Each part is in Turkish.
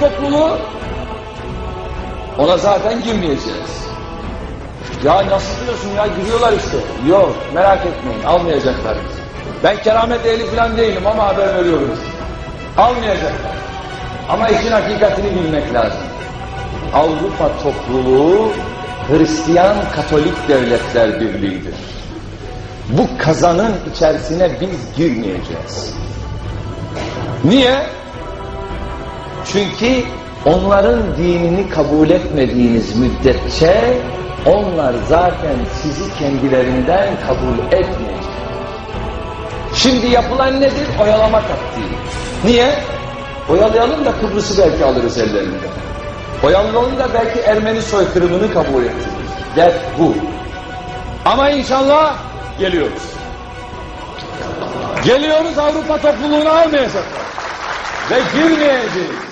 topluluğu ona zaten girmeyeceğiz. Ya nasıl diyorsun ya giriyorlar işte. Yok merak etmeyin almayacaklar. Ben keramet ehli falan değilim ama haber veriyorum. Almayacaklar. Ama işin hakikatini bilmek lazım. Avrupa topluluğu Hristiyan Katolik Devletler Birliği'dir. Bu kazanın içerisine biz girmeyeceğiz. Niye? Çünkü onların dinini kabul etmediğiniz müddetçe onlar zaten sizi kendilerinden kabul etmeyecek. Şimdi yapılan nedir? Oyalama taktiği. Niye? Oyalayalım da Kıbrıs'ı belki alırız ellerinde. Oyalayalım da belki Ermeni soykırımını kabul ettiririz. Dert bu. Ama inşallah geliyoruz. Geliyoruz Avrupa topluluğunu almayacaklar. Ve girmeyeceğiz.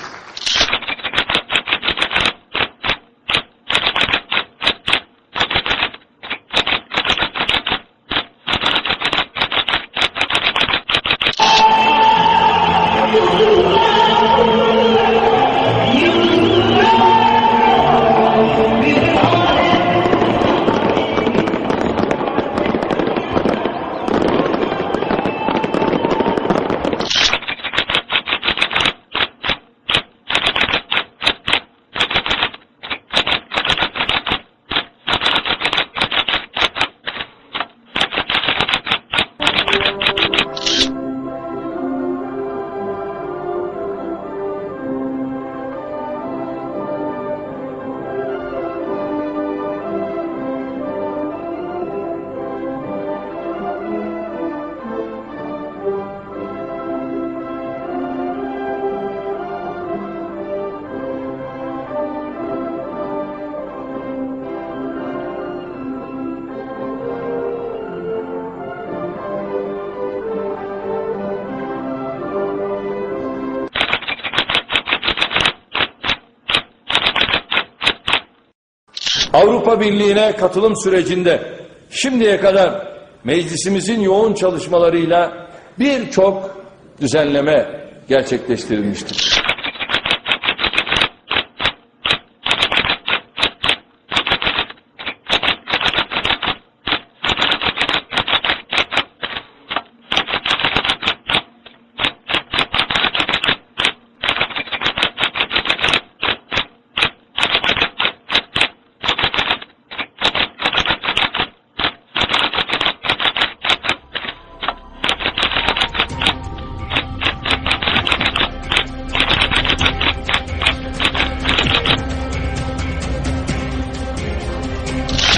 Avrupa Birliği'ne katılım sürecinde şimdiye kadar meclisimizin yoğun çalışmalarıyla birçok düzenleme gerçekleştirilmiştir.